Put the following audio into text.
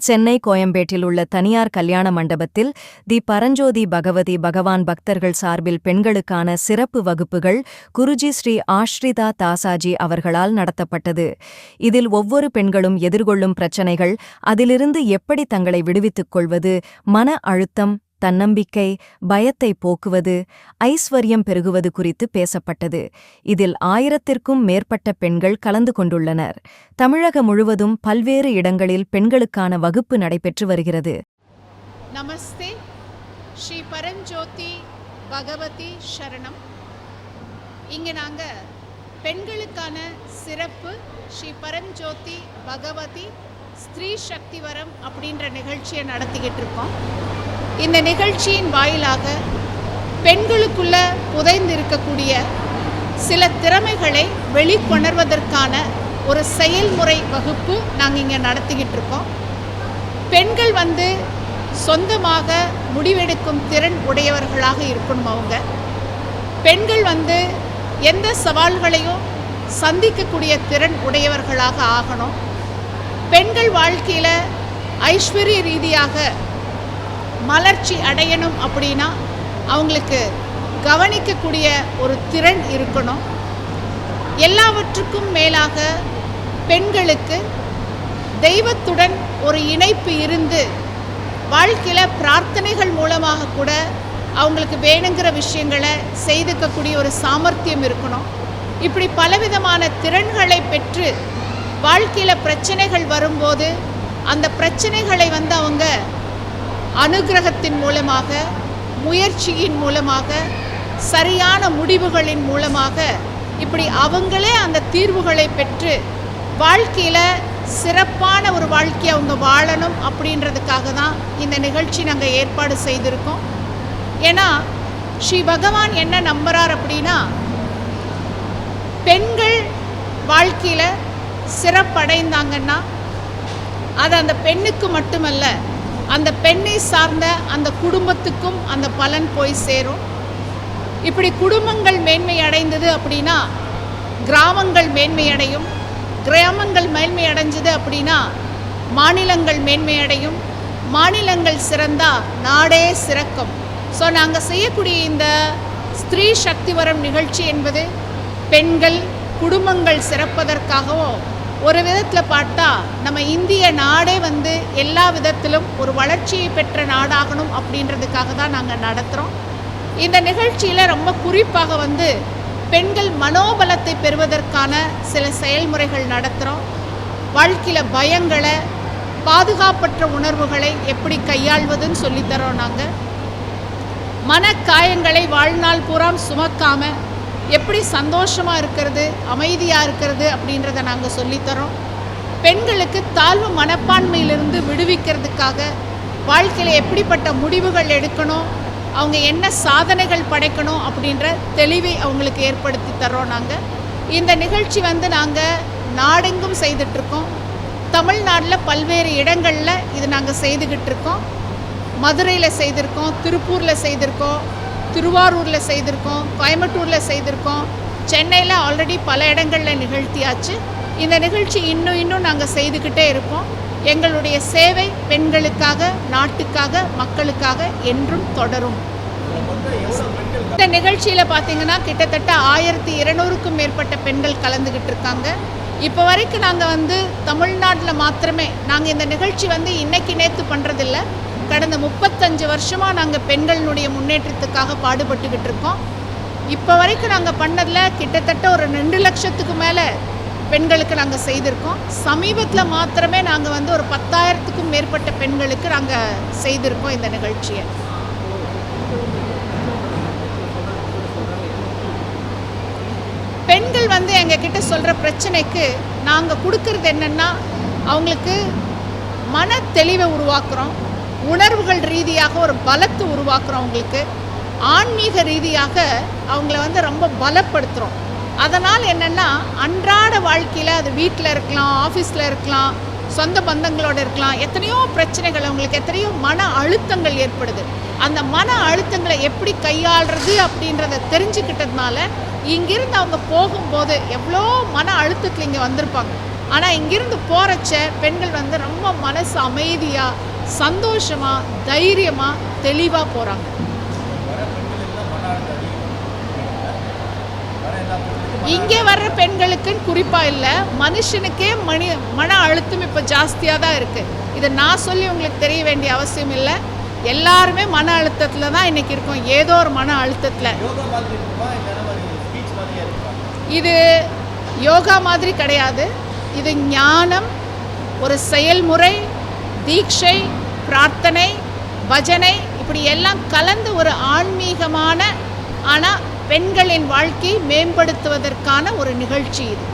சென்னை கோயம்பேட்டில் உள்ள தனியார் கல்யாண மண்டபத்தில் தி பரஞ்சோதி பகவதி பகவான் பக்தர்கள் சார்பில் பெண்களுக்கான சிறப்பு வகுப்புகள் குருஜி ஸ்ரீ ஆஷ்ரிதா தாசாஜி அவர்களால் நடத்தப்பட்டது. இதில் ஒவ்வொரு பெண்களும் எதிர்கொள்ளும் பிரச்சனைகள் அதிலிருந்து எப்படி தங்களை விடுவித்துக் கொள்வது மன அழுத்தம் தன்னம்பிக்கை பயத்தை போக்குவது ஐஸ்வர்யம் பெருகுவது குறித்து பேசப்பட்டது. இதில் ஆயிரத்திற்கும் மேற்பட்ட பெண்கள் கலந்து கொண்டுள்ளனர். தமிழகம் முழுவதும் பல்வேறு இடங்களில் பெண்களுக்கான வகுப்பு நடைபெற்று வருகிறது. நமஸ்தே. ஸ்ரீ பரஞ்சோதி பகவதி சரணம். இங்கே நாங்கள் பெண்களுக்கான சிறப்பு ஸ்ரீ பரஞ்சோதி பகவதி ஸ்திரீ சக்தி வரம் அப்படின்ற நிகழ்ச்சியை நடத்திக்கிட்டு இருக்கோம். இந்த நிகழ்ச்சியின் வாயிலாக பெண்களுக்குள்ள புதைந்து இருக்கக்கூடிய சில திறமைகளை வெளிக்கொணர்வதற்கான ஒரு செயல்முறை வகுப்பு நாங்கள் இங்கே நடத்திக்கிட்டு இருக்கோம். பெண்கள் வந்து சொந்தமாக முடிவெடுக்கும் திறன் உடையவர்களாக இருக்கணும் அவங்க. பெண்கள் வந்து எந்த சவால்களையும் சந்திக்கக்கூடிய திறன் உடையவர்களாக ஆகணும். பெண்கள் வாழ்க்கையில் ஐஸ்வர்ய ரீதியாக மலர்ச்சி அடையணும் அப்படின்னா அவங்களுக்கு கவனிக்கக்கூடிய ஒரு திறன் இருக்கணும். எல்லாவற்றுக்கும் மேலாக பெண்களுக்கு தெய்வத்துடன் ஒரு இணைப்பு இருந்து வாழ்க்கையில் பிரார்த்தனைகள் மூலமாக கூட அவங்களுக்கு வேணுங்கிற விஷயங்களை செய்துக்கக்கூடிய ஒரு சாமர்த்தியம் இருக்கணும். இப்படி பலவிதமான திறன்களை பெற்று வாழ்க்கையில் பிரச்சனைகள் வரும்போது அந்த பிரச்சனைகளை வந்து அவங்க அனுகிரகத்தின் மூலமாக முயற்சியின் மூலமாக சரியான முடிவுகளின் மூலமாக இப்படி அவங்களே அந்த தீர்வுகளை பெற்று வாழ்க்கையில் சிறப்பான ஒரு வாழ்க்கையை அவங்க வாழணும் அப்படின்றதுக்காக தான் இந்த நிகழ்ச்சி நாங்கள் ஏற்பாடு செய்திருக்கோம். ஏன்னா ஸ்ரீ பகவான் என்ன நம்புறார் அப்படின்னா பெண்கள் வாழ்க்கையில் சிறப்படைந்தாங்கன்னா அது அந்த பெண்ணுக்கு மட்டுமல்ல அந்த பெண்ணை சார்ந்த அந்த குடும்பத்துக்கும் அந்த பலன் போய் சேரும். இப்படி குடும்பங்கள் மேன்மை அடைந்தது அப்படின்னா கிராமங்கள் மேன்மை அடையும். கிராமங்கள் மேன்மை அடைஞ்சது அப்படின்னா மாநிலங்கள் மேன்மை அடையும். மாநிலங்கள் சிறந்தால் நாடே சிறக்கும். ஸோ நாங்கள் செய்யக்கூடிய இந்த ஸ்திரீ சக்தி வரம் நிகழ்ச்சி என்பது பெண்கள் குடும்பங்கள் சிறப்பதற்காகவும் ஒரு விதத்தில் பார்த்தா நம்ம இந்திய நாடே வந்து எல்லா விதத்திலும் ஒரு வளர்ச்சியை பெற்ற நாடாகணும் அப்படின்றதுக்காக தான் நாங்கள் நடத்துகிறோம் இந்த நிகழ்ச்சியில் ரொம்ப குறிப்பாக வந்து பெண்கள் மனோபலத்தை பெறுவதற்கான சில செயல்முறைகள் நடத்துகிறோம் வாழ்க்கையில் பயங்களை பாதுகாப்பற்ற உணர்வுகளை எப்படி கையாள்வதுன்னு சொல்லித்தரோம் நாங்கள் மனக்காயங்களை வாழ்நாள் பூராம் சுமக்காமல் எப்படி சந்தோஷமாக இருக்கிறது அமைதியாக இருக்கிறது அப்படின்றத நாங்கள் சொல்லித்தரோம். பெண்களுக்கு தாழ்வு மனப்பான்மையிலிருந்து விடுவிக்கிறதுக்காக வாழ்க்கையில் எப்படிப்பட்ட முடிவுகள் எடுக்கணும் அவங்க என்ன சாதனைகள் படைக்கணும் அப்படின்ற தெளிவை அவங்களுக்கு ஏற்படுத்தி தரோம் நாங்கள் இந்த நிகழ்ச்சி வந்து நாங்கள் நாடெங்கும் செய்துட்ருக்கோம். தமிழ்நாட்டில் பல்வேறு இடங்களில் இது நாங்கள் செய்துக்கிட்டு இருக்கோம் மதுரையில் செய்திருக்கோம் திருப்பூரில் செய்திருக்கோம். திருவாரூரில் செய்திருக்கோம் கோயம்புத்தூரில் செய்திருக்கோம். சென்னையில் ஆல்ரெடி பல இடங்களில் நிகழ்த்தியாச்சு. இந்த நிகழ்ச்சி இன்னும் இன்னும் நாங்கள் செய்துக்கிட்டே இருப்போம் எங்களுடைய சேவை பெண்களுக்காக நாட்டுக்காக மக்களுக்காக என்றும் தொடரும். இந்த நிகழ்ச்சியில் பார்த்தீங்கன்னா கிட்டத்தட்ட ஆயிரத்தி இருநூறுக்கும் மேற்பட்ட பெண்கள் கலந்துக்கிட்டு இருக்காங்க. இப்போ வரைக்கும் நாங்கள் வந்து தமிழ்நாட்டில் மாத்திரமே நாங்கள் இந்த நிகழ்ச்சி வந்து இன்னைக்கு நேற்று பண்ணுறதில்ல கடந்த முப்பத்தஞ்சு வருஷமாக நாங்கள் பெண்களினுடைய முன்னேற்றத்துக்காக பாடுபட்டுக்கிட்டு இருக்கோம். இப்போ வரைக்கும் நாங்கள் பண்ணதில் கிட்டத்தட்ட ஒரு ரெண்டு லட்சத்துக்கு மேலே பெண்களுக்கு நாங்கள் செய்திருக்கோம். சமீபத்தில் மாத்திரமே நாங்கள் வந்து ஒரு பத்தாயிரத்துக்கும் மேற்பட்ட பெண்களுக்கு நாங்கள் செய்திருக்கோம் இந்த நிகழ்ச்சியை. பெண்கள் வந்து எங்ககிட்ட சொல்கிற பிரச்சனைக்கு நாங்கள் கொடுக்கறது என்னென்னா அவங்களுக்கு மன தெளிவை உருவாக்குறோம். உணர்வுகள் ரீதியாக ஒரு பலத்தை உருவாக்குறோம் அவங்களுக்கு ஆன்மீக ரீதியாக அவங்கள வந்து ரொம்ப பலப்படுத்துகிறோம் அதனால் என்னென்னா அன்றாட வாழ்க்கையில் அது வீட்டில் இருக்கலாம் ஆஃபீஸில் இருக்கலாம் சொந்த பந்தங்களோடு இருக்கலாம் எத்தனையோ பிரச்சனைகள் அவங்களுக்கு எத்தனையோ மன அழுத்தங்கள் ஏற்படுது. அந்த மன அழுத்தங்களை எப்படி கையாளுறது அப்படின்றத தெரிஞ்சுக்கிட்டதுனால இங்கிருந்து அவங்க போகும்போது எவ்வளோ மன அழுத்தத்தில் இங்கே வந்திருப்பாங்க. ஆனால் இங்கிருந்து போகிறச்ச பெண்கள் வந்து ரொம்ப மனசு அமைதியாக சந்தோஷமாக தைரியமாக தெளிவாக போகிறாங்க இங்கே வர்ற பெண்களுக்குன்னு குறிப்பாக இல்லை மனுஷனுக்கே மணி மன அழுத்தம் இப்போ ஜாஸ்தியாக தான் இருக்குது இதை நான் சொல்லி உங்களுக்கு தெரிய வேண்டிய அவசியம் இல்லை. எல்லாருமே மன அழுத்தத்தில் தான் இன்றைக்கி இருக்கோம். ஏதோ ஒரு மன அழுத்தத்தில். இது யோகா மாதிரி கிடையாது. இது ஞானம் ஒரு செயல்முறை தீட்சை பிரார்த்தனை பஜனை இப்படி எல்லாம் கலந்து ஒரு ஆன்மீகமான ஆனால் பெண்களின் வாழ்க்கையை மேம்படுத்துவதற்கான ஒரு நிகழ்ச்சி இது.